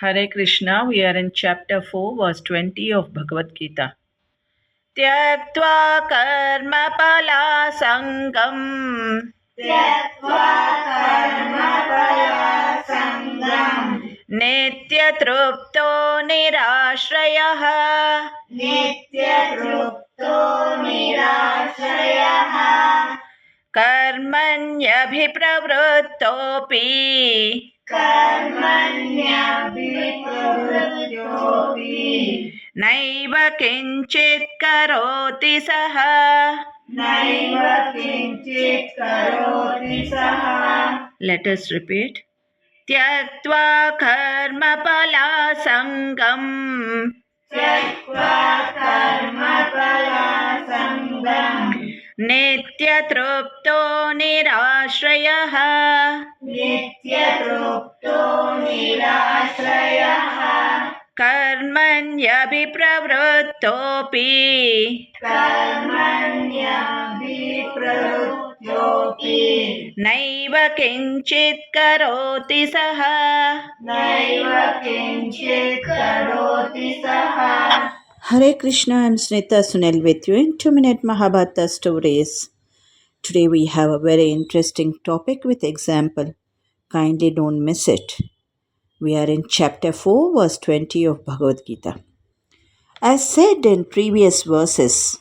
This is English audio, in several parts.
Hare Krishna, we are in chapter 4, verse 20 of Bhagavad Gita. त्यक्त्वा कर्मफलासङ्गम् त्यक्त्वा कर्मफलासङ्गम् नित्यतृप्तो निराश्रयः नित्यतृप्तो निराश्रयः कर्मण्यभिप्रवृत्तोऽपि कर्मण्यभिप्रवृत्तोऽपि नैव किञ्चित् करोति सः नैव किञ्चित् करोति सः Let us repeat. त्यक्त्वा कर्मफलासङ्गम् त्यक्त्वा कर्मफलासङ्गम् नित्यतृप्तो निराश्रयः। नित्यतृप्तो निराश्रयः। कर्मण्यभिप्रवृत्तोऽपि। कर्मण्यभिप्रवृत्तोऽपि। नैव किञ्चित् करोति सः। नैव किञ्चित् करोति सः। Hare Krishna, I'm Snita Sunil with you in 2 Minute Mahabharata Stories. Today we have a very interesting topic with example. Kindly don't miss it. We are in chapter 4, verse 20 of Bhagavad Gita. As said in previous verses,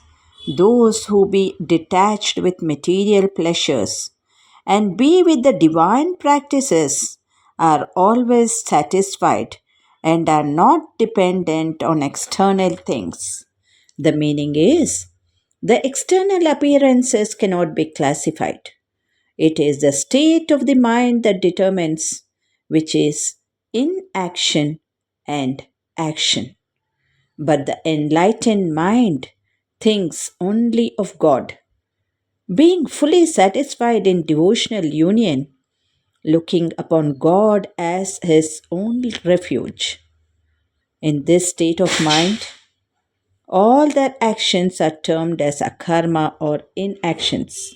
those who be detached with material pleasures and be with the divine practices are always satisfied and are not dependent on external things. The meaning is the external appearances cannot be classified. It is the state of the mind that determines which is inaction and action. But the enlightened mind thinks only of God. Being fully satisfied in devotional union, looking upon God as his only refuge. In this state of mind, all their actions are termed as akarma or inactions.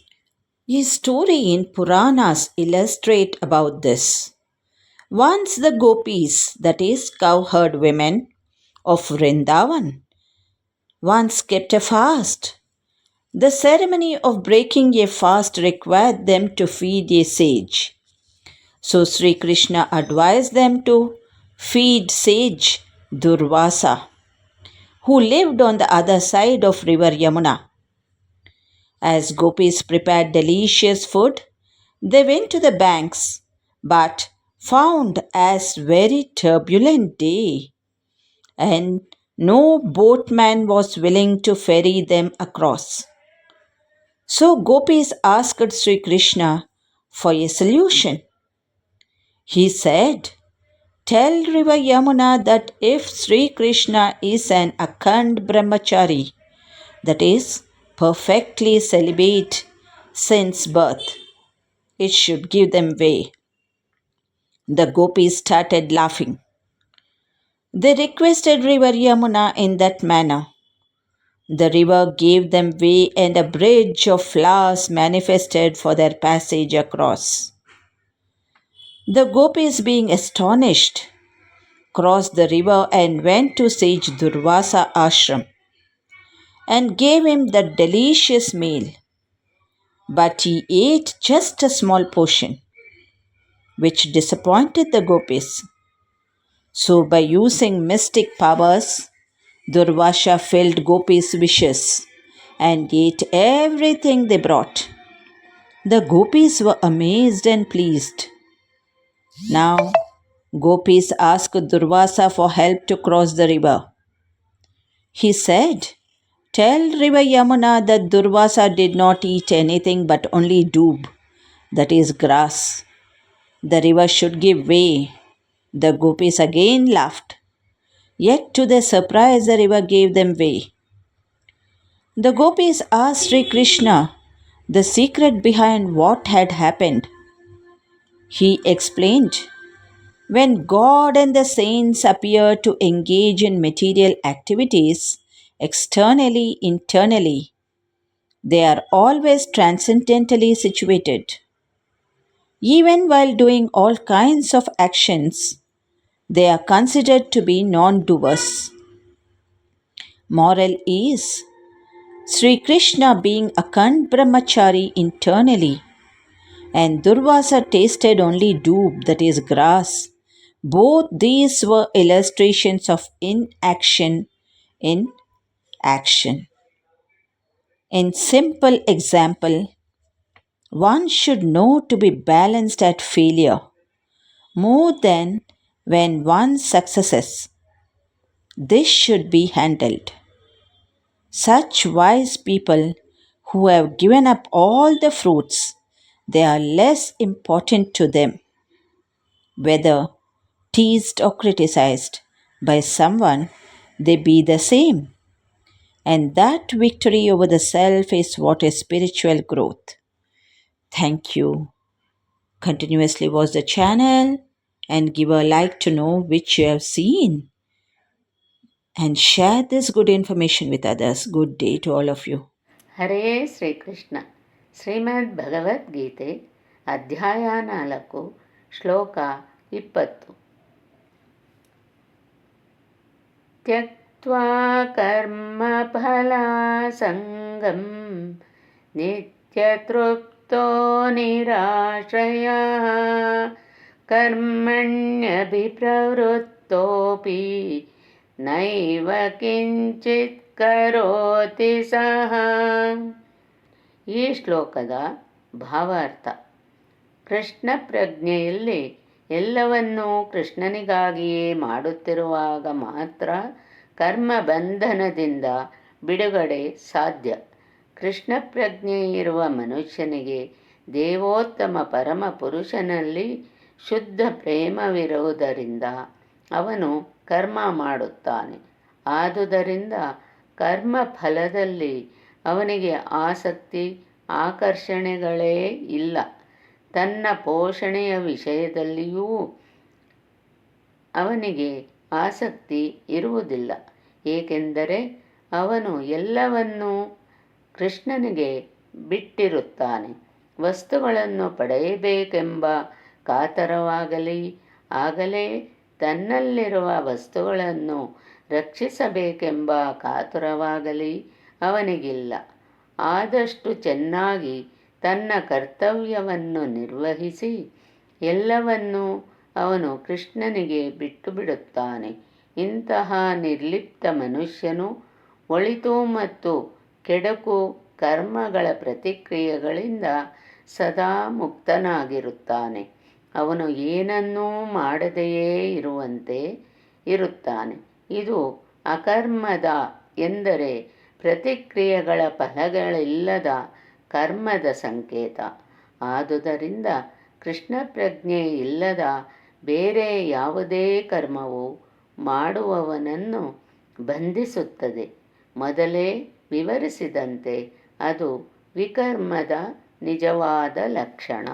A story in Puranas illustrate about this. Once the gopis, that is cowherd women of Vrindavan, once kept a fast. The ceremony of breaking a fast required them to feed a sage. So Sri Krishna advised them to feed sage Durvasa, who lived on the other side of river Yamuna. As gopis prepared delicious food, they went to the banks, but found as very turbulent day, and no boatman was willing to ferry them across. So gopis asked Sri Krishna for a solution. He said, Tell River Yamuna that if Sri Krishna is an Akhand Brahmachari, that is, perfectly celibate since birth, it should give them way. The gopis started laughing. They requested River Yamuna in that manner. The river gave them way and a bridge of flowers manifested for their passage across. The gopis, being astonished, crossed the river and went to sage Durvasa ashram and gave him the delicious meal. But he ate just a small portion, which disappointed the gopis. So, by using mystic powers, Durvasa filled gopis' wishes and ate everything they brought. The gopis were amazed and pleased. Now, gopis asked Durvasa for help to cross the river. He said, Tell river Yamuna that Durvasa did not eat anything but only doob, that is grass. The river should give way. The gopis again laughed. Yet to their surprise, the river gave them way. The gopis asked Sri Krishna the secret behind what had happened. He explained when God and the saints appear to engage in material activities, externally, internally, they are always transcendentally situated. Even while doing all kinds of actions, they are considered to be non doers. Moral is Sri Krishna being a Kand Brahmachari internally and Durvasa tasted only doob, that is grass. Both these were illustrations of inaction in action. In simple example, one should know to be balanced at failure more than when one successes. This should be handled. Such wise people who have given up all the fruits, they are less important to them. Whether teased or criticized by someone, they be the same. And that victory over the self is what is spiritual growth. Thank you. Continuously watch the channel and give a like to know which you have seen. And share this good information with others. Good day to all of you. Hare Sri Krishna. ಶ್ರೀಮದ್ ಭಗವದ್ಗೀತೆ ಅಧ್ಯಾಯ ನಾಲ್ಕು ಶ್ಲೋಕ ಇಪ್ಪತ್ತು ತ್ಯಕ್ವಾ ಕರ್ಮಫಲಾಸಂಗಂ ನಿತ್ಯತೃಪ್ತೋ ನಿರಾಶ್ರಯ ಕರ್ಮಣ್ಯಭಿಪ್ರವೃತ್ತೋಪಿ ನೈವ ಕಿಂಚಿತ್ ಕರೋತಿ ಸಹ ಈ ಶ್ಲೋಕದ ಭಾವಾರ್ಥ. ಕೃಷ್ಣ ಪ್ರಜ್ಞೆಯಲ್ಲಿ ಎಲ್ಲವನ್ನೂ ಕೃಷ್ಣನಿಗಾಗಿಯೇ ಮಾಡುತ್ತಿರುವಾಗ ಮಾತ್ರ ಕರ್ಮ ಬಂಧನದಿಂದ ಬಿಡುಗಡೆ ಸಾಧ್ಯ. ಕೃಷ್ಣ ಪ್ರಜ್ಞೆ ಇರುವ ಮನುಷ್ಯನಿಗೆ ದೇವೋತ್ತಮ ಪರಮ ಪುರುಷನಲ್ಲಿ ಶುದ್ಧ ಪ್ರೇಮವಿರುವುದರಿಂದ ಅವನು ಕರ್ಮ ಮಾಡುತ್ತಾನೆ. ಆದುದರಿಂದ ಕರ್ಮ ಫಲದಲ್ಲಿ ಅವನಿಗೆ ಆಸಕ್ತಿ, ಆಕರ್ಷಣೆಗಳೇ ಇಲ್ಲ. ತನ್ನ ಪೋಷಣೆಯ ವಿಷಯದಲ್ಲಿಯೂ ಅವನಿಗೆ ಆಸಕ್ತಿ ಇರುವುದಿಲ್ಲ. ಏಕೆಂದರೆ ಅವನು ಎಲ್ಲವನ್ನೂ ಕೃಷ್ಣನಿಗೆ ಬಿಟ್ಟಿರುತ್ತಾನೆ. ವಸ್ತುಗಳನ್ನು ಪಡೆಯಬೇಕೆಂಬ ಕಾತರವಾಗಲಿ, ಆಗಲೇ ತನ್ನಲ್ಲಿರುವ ವಸ್ತುಗಳನ್ನು ರಕ್ಷಿಸಬೇಕೆಂಬ ಕಾತುರವಾಗಲಿ ಅವನಿಗಿಲ್ಲ. ಆದಷ್ಟು ಚೆನ್ನಾಗಿ ತನ್ನ ಕರ್ತವ್ಯವನ್ನು ನಿರ್ವಹಿಸಿ, ಎಲ್ಲವನ್ನೂ ಅವನು ಕೃಷ್ಣನಿಗೆ ಬಿಟ್ಟು ಬಿಡುತ್ತಾನೆ ಇಂತಹ ನಿರ್ಲಿಪ್ತ ಮನುಷ್ಯನು ಒಳಿತು ಮತ್ತು ಕೆಡಕು ಕರ್ಮಗಳ ಪ್ರತಿಕ್ರಿಯೆಗಳಿಂದ ಸದಾ ಮುಕ್ತನಾಗಿರುತ್ತಾನೆ. ಅವನು ಏನನ್ನೂ ಮಾಡದೆಯೇ ಇರುವಂತೆ ಇರುತ್ತಾನೆ. ಇದು ಅಕರ್ಮದ ಎಂದರೆ ಪ್ರತಿಕ್ರಿಯೆಗಳ ಫಲಗಳಿಲ್ಲದ ಕರ್ಮದ ಸಂಕೇತ. ಆದುದರಿಂದ ಕೃಷ್ಣ ಪ್ರಜ್ಞೆ ಇಲ್ಲದ ಬೇರೆ ಯಾವುದೇ ಕರ್ಮವು ಮಾಡುವವನನ್ನು ಬಂಧಿಸುತ್ತದೆ. ಮೊದಲೇ ವಿವರಿಸಿದಂತೆ ಅದು ವಿಕರ್ಮದ ನಿಜವಾದ ಲಕ್ಷಣ.